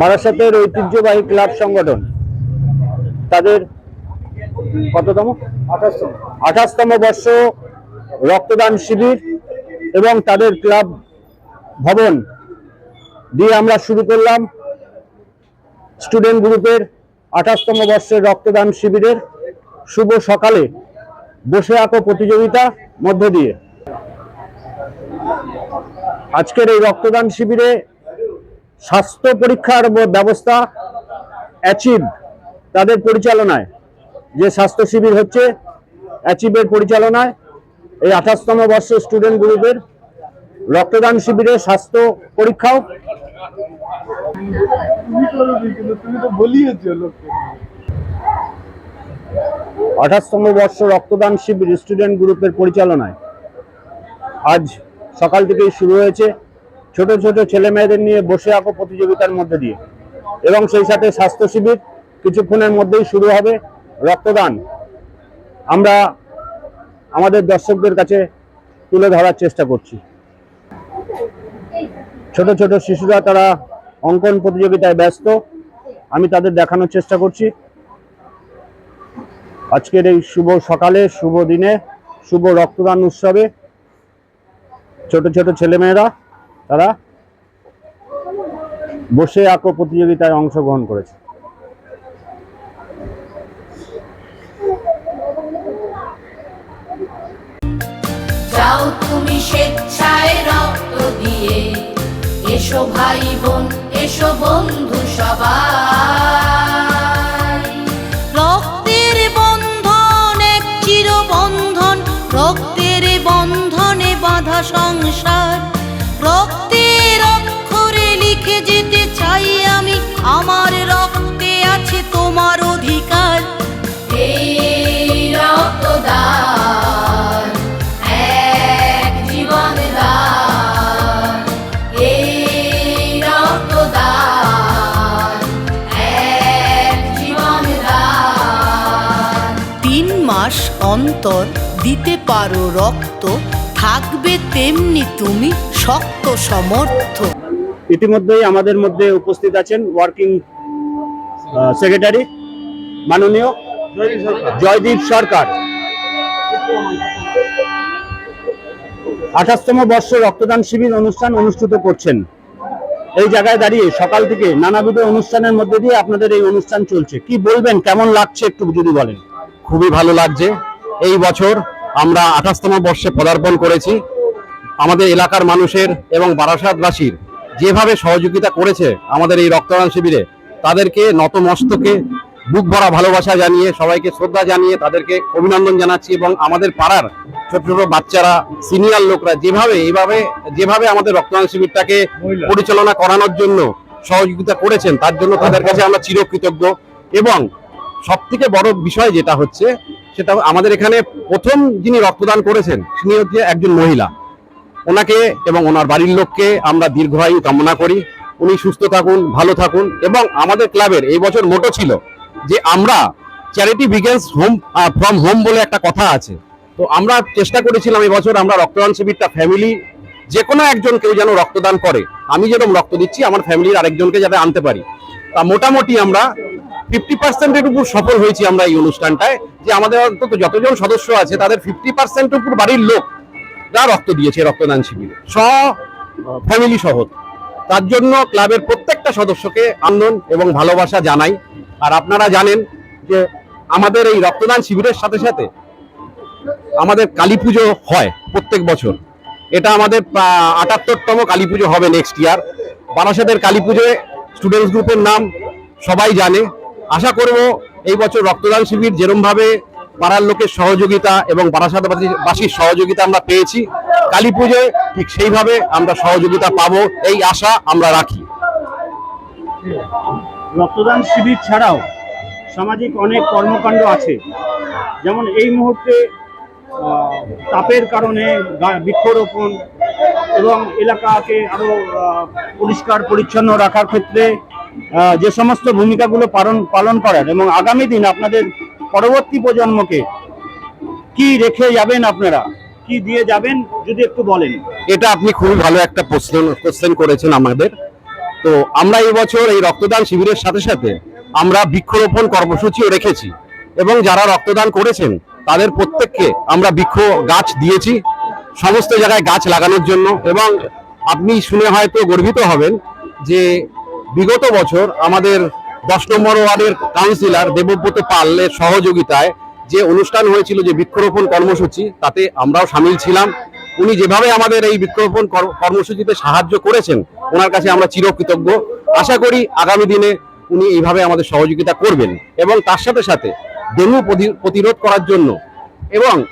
বারাসাতের ঐতিহ্যবাহী ক্লাব সংগঠন। তাদের কততম? আঠাশতম। বর্ষ রক্তদান শিবির এবং তাদের ক্লাব ভবন দিয়ে আমরা শুরু করলাম স্টুডেন্ট গ্রুপের আঠাশতম বর্ষের রক্তদান শিবিরের শুভ সকালে বসে আঁকো প্রতিযোগিতা মধ্য দিয়ে। আজকের এই রক্তদান শিবিরে স্বাস্থ্য পরীক্ষার ব্যবস্থা অ্যাচিভ তাদের পরিচালনায়। যে স্বাস্থ্য শিবির হচ্ছে অ্যাচিভের পরিচালনায়। এই আঠাশতম বর্ষের স্টুডেন্ট গ্রুপের রক্তদান শিবিরে স্বাস্থ্য পরীক্ষাও। আঠাশতম বর্ষ রক্তদান শিবির স্টুডেন্ট গ্রুপের পরিচালনায়। আজ সকাল থেকেই শুরু হয়েছে। ছোট ছোট ছেলে মেয়েদের নিয়ে বসে আঁকো প্রতিযোগিতার মধ্যে দিয়ে। এবং সেই সাথে স্বাস্থ্য শিবির কিছুক্ষণের মধ্যেই শুরু হবে রক্তদান। আমরা আমাদের দর্শকদের কাছে তুলে ধরার চেষ্টা করছি। ছোট ছোট শিশুরা তারা অঙ্কন প্রতিযোগিতায় ব্যস্ত। আমি তাদের দেখানোর চেষ্টা করছি। আজকের এই শুভ সকালে, শুভ দিনে, শুভ রক্তদান উৎসবে ছোট ছোট ছেলেমেয়েরা তারা বসে আঁকো প্রতিযোগিতায় অংশগ্রহণ করেছে। যাও তুমি স্বেচ্ছায় রক্ত দিয়ে এসো ভাই বোন এসো বন্ধু সবাই। রক্তের বন্ধন এক চিরবন্ধন রক্তের বন্ধনে বাঁধা সংসার। রক্তের অক্ষরে লিখে যেতে চাই আমি। আমার রক্তে আছে তোমার অধিকার। এই রক্তদান এক জীবন দান। এই রক্তদান এক জীবন দান। তিন মাস অন্তর দিতে পারো রক্ত। থাকবে তেমনি তুমি শক্ত সমর্থ। ইতিমধ্যেই আমাদের মধ্যে উপস্থিত আছেন ওয়ার্কিং সেক্রেটারি মাননীয় জয়দীপ সরকার। আঠাশতম বর্ষ রক্তদান শিবির অনুষ্ঠান অনুষ্ঠিত করছেন। এই জায়গায় দাঁড়িয়ে সকাল থেকে নানাবিধ অনুষ্ঠানের মধ্যে দিয়ে আপনাদের এই অনুষ্ঠান চলছে। কি বলবেন? কেমন লাগছে একটু যদি বলেন? খুবই ভালো লাগছে। এই বছর আমরা আঠাশতম বর্ষে পদার্পণ করেছি। আমাদের এলাকার মানুষের এবং বারাসাতবাসীর যেভাবে সহযোগিতা করেছে আমাদের এই রক্তদান শিবিরে তাদেরকে নতমস্তকে বুক ভরা ভালোবাসা জানিয়ে সবাইকে শ্রদ্ধা জানিয়ে তাদেরকে অভিনন্দন জানাচ্ছি এবং আমাদের পাড়ার ছোট ছোট বাচ্চারা সিনিয়র লোকরা যেভাবে এইভাবে যেভাবে আমাদের রক্তদান শিবিরটাকে পরিচালনা করানোর জন্য সহযোগিতা করেছেন তার জন্য তাদের কাছে আমরা চিরকৃতজ্ঞ। এবং সব থেকে বড় বিষয় যেটা হচ্ছে সেটা আমাদের এখানে প্রথম যিনি রক্তদান করেছেন, তিনি হচ্ছে একজন মহিলা। ওনাকে এবং ওনার বাড়ির লোককে আমরা দীর্ঘায়ু কামনা করি। উনি সুস্থ থাকুন, ভালো থাকুন এবং আমাদের ক্লাবের এই বছর মোটো ছিল যে আমরা charity begins home from home বলে একটা কথা আছে। তো আমরা চেষ্টা করেছিলাম এই বছর আমরা রক্তদান শিবিরটা ফ্যামিলি যে কোনো একজন কেউ যেন রক্তদান করে। আমি যেরকম রক্ত দিচ্ছি, আমার ফ্যামিলির আরেকজনকে যাতে আনতে পারি। তা মোটামুটি আমরা ফিফটি পার্সেন্টের উপর সফল হয়েছি আমরা এই অনুষ্ঠানটায়। যে আমাদের অন্তত যতজন সদস্য আছে, তাদের ফিফটি পার্সেন্ট উপর বাড়ির লোক যা রক্ত দিয়েছে রক্তদান শিবিরে, স ফ্যামিলি সহ। তার জন্য ক্লাবের প্রত্যেকটা সদস্যকে আন্দোলন এবং ভালোবাসা জানাই। আর আপনারা জানেন যে আমাদের এই রক্তদান শিবিরের সাথে সাথে আমাদের কালী পুজো হয় প্রত্যেক বছর। এটা আমাদের আটাত্তরতম কালী পুজো হবে নেক্সট ইয়ার বারাসাতের কালী পুজোয় স্টুডেন্টস গ্রুপের নাম সবাই জানে। আশা করব এই বছর রক্তদান শিবির যেরমভাবে পাড়ার লোকের সহযোগিতা এবং বারাসাতবাসীর সহযোগিতা আমরা পেয়েছি কালী পুজোয় ঠিক সেইভাবে আমরা সহযোগিতা পাবো এই আশা আমরা রাখি। রক্তদান শিবির ছাড়াও সামাজিক অনেক কর্মকাণ্ড আছে। যেমন এই মুহূর্তে তাপের কারণে বৃক্ষরোপণ এবং এলাকাকে আরও আহ, পরিষ্কার পরিচ্ছন্ন রাখার ক্ষেত্রে যে সমস্ত ভূমিকাগুলো পালন পালন করার এবং আগামী দিন আপনাদের পরবর্তী প্রজন্মকে কি রেখে যাবেন আপনারা? কি দিয়ে যাবেন? যদি একটু বলেন। এটা আপনি খুবই ভালো একটা প্রশ্ন কোশ্চেন করেছেন আমাদের। তো আমরা এই বছর এই রক্তদান শিবিরের সাথে সাথে আমরা বৃক্ষরোপণ কর্মসূচিও রেখেছি। এবং যারা রক্তদান করেছেন, তাদের প্রত্যেককে আমরা বৃক্ষ গাছ দিয়েছি, সমস্ত জায়গায় গাছ লাগানোর জন্য। এবং আপনি শুনে হয়তো গর্বিত হবেন যে বিগত বছর আমাদের দশ নম্বর ওয়ার্ডের কাউন্সিলর দেবব্রত পালের সহযোগিতায় যে অনুষ্ঠান হয়েছিল যে বৃক্ষরোপণ কর্মসূচি, তাতে আমরাও সামিল ছিলাম। উনি যেভাবে আমাদের এই বৃক্ষরোপণ কর- কর্মসূচিতে সাহায্য করেছেন, ওনার কাছে আমরা চিরকৃতজ্ঞ। আশা করি আগামী দিনে উনি এইভাবে আমাদের সহযোগিতা করবেন এবং তার সাথে সাথে ডেঙ্গু প্রতি- প্রতিরোধ করার জন্য এবং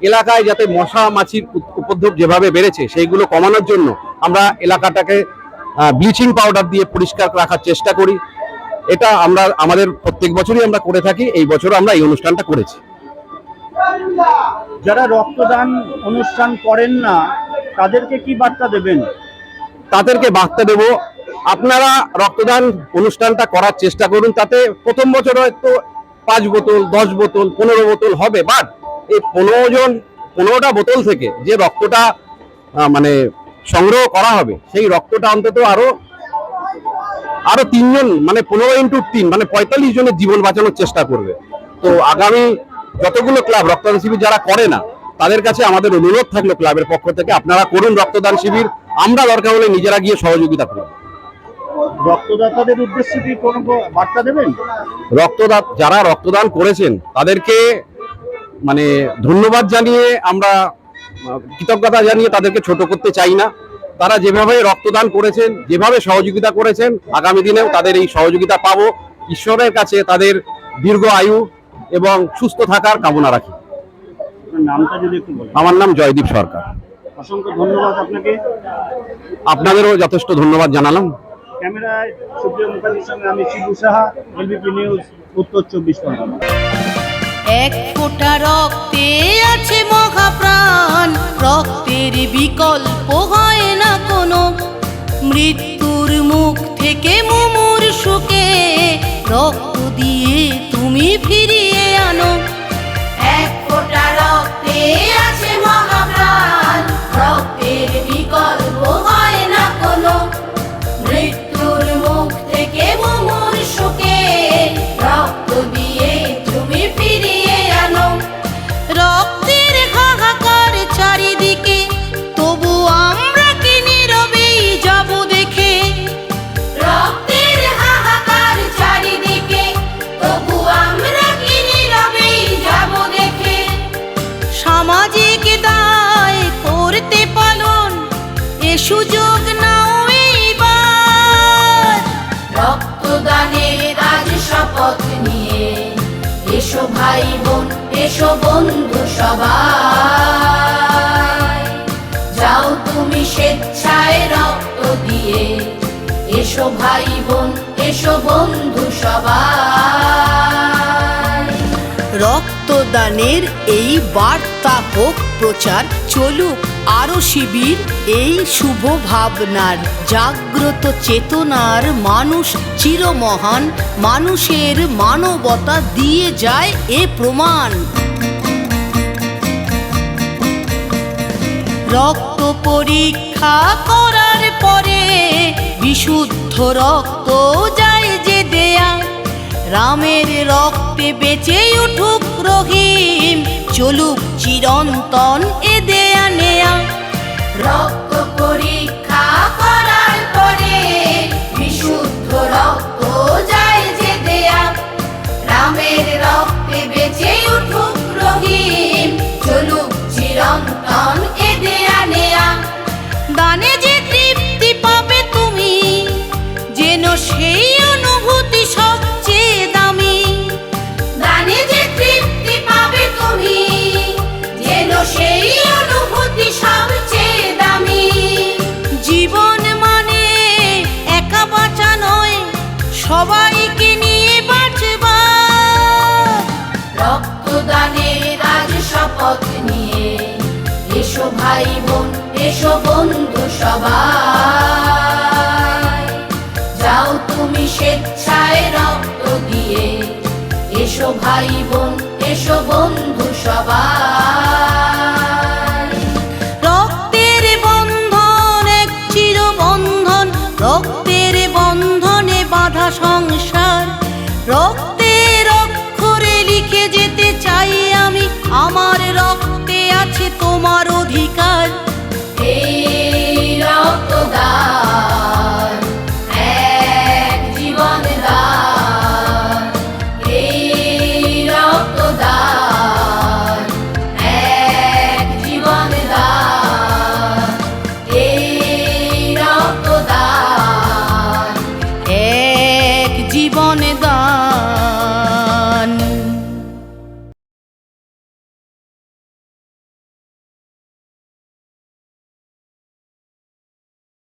এলাকায় যাতে মশা, মাছির উপদ্রব যেভাবে বেড়েছে, সেইগুলো কমানোর জন্য আমরা এলাকাটাকে ব্লিচিং পাউডার দিয়ে পরিষ্কার রাখার চেষ্টা করি। এটা আমরা আমাদের প্রত্যেক বছরই আমরা করে থাকি এই বছর আমরা এই অনুষ্ঠানটা করেছি। যারা রক্তদান অনুষ্ঠান করেন না তাদেরকে কি বার্তা দেবেন? তাদেরকে বার্তা দেব আপনারা রক্তদান অনুষ্ঠানটা করার চেষ্টা করুন তাতে প্রথম বছর হয়তো পাঁচ বোতল দশ বোতল পনেরো বোতল হবে বাট এই পনেরো জন পনেরোটা বোতল থেকে যে রক্তটা মানে সংগ্রহ করা হবে। সেই রক্তটা অন্তত আরও আরও তিনজন মানে পনেরো ইন্টু তিন মানে পঁয়তাল্লিশ জনের জীবন বাঁচানোর চেষ্টা করবে। তো আগামী যতগুলো ক্লাব রক্তদান শিবির যারা করে না তাদের কাছে আমাদের অনুরোধ থাকল ক্লাবের পক্ষ থেকে আপনারা করুন রক্তদান শিবির আমরা দরকার হলে নিজেরা গিয়ে সহযোগিতা করব। রক্তদাতাদের উদ্দেশ্যে কি কোনো বার্তা দেবেন? রক্তদান যারা রক্তদান করেছেন তাদেরকে মানে ধন্যবাদ জানিয়ে আমরা কৃতজ্ঞতা জানিয়ে তাদেরকে ছোট করতে চাই না। তারা যেভাবে রক্তদান করেছেন যেভাবে সহযোগিতা করেছেন আগামী দিনেও তাদের এই সহযোগিতা পাবো। ঈশ্বরের কাছে তাদের দীর্ঘ আয়ু এবং সুস্থ থাকার কামনা রাখি। আমার নাম জয়দীপ সরকার। অসংখ্য ধন্যবাদ আপনাকে। আপনাদেরও যথেষ্ট ধন্যবাদ জানালাম। ক্যামেরায় সুপ্রিয় মুখার্জির সঙ্গে আমি শিবু সাহা এলবিপি নিউজ উত্তর চব্বিশ পরগনা। এক ফোঁটা রক্তে আছে মহাপ্রাণ। রক্তের বিকল্প হয় না কোনো। মৃত্যুর মুখ থেকে মুমুর সুখে রক্ত দিয়ে তুমি ফিরিয়ে আনো। এক রক্তে আছে মহাপ্রাণ। রক্তের বিকল্প ভাই বোন, এসো বন্ধু সবাই। যাও তুমি স্বেচ্ছায় রক্ত দিয়ে। এসো ভাই বোন, এসো বন্ধু সবাই। রক্তদানের এই বার্তা হোক প্রচার, চলুক আরও শিবির, এই শুভ ভাবনার জাগ্রত চেতনার মানুষ চিরমহান, মানুষের মানবতা দিয়ে যায় এ প্রমাণ। রক্ত পরীক্ষা করার পরে বিশুদ্ধ রক্ত যায় যে দেয়া। রামের রক্তে বেঁচে উঠুক রহিম, চলুক চিরন্তন এ দেয়া। নেয়া রক্ত পরীক্ষা করার পরে বিশুদ্ধ রক্ত ভাই বোন, এসো বন্ধু সবাই। যাও তুমি স্বেচ্ছায় রক্ত দিয়ে। এসো ভাই বোন, এসো বন্ধু সবাই। রক্তের বন্ধন এক চির বন্ধন রক্তের বন্ধনে বাধা সংসার। রক্ত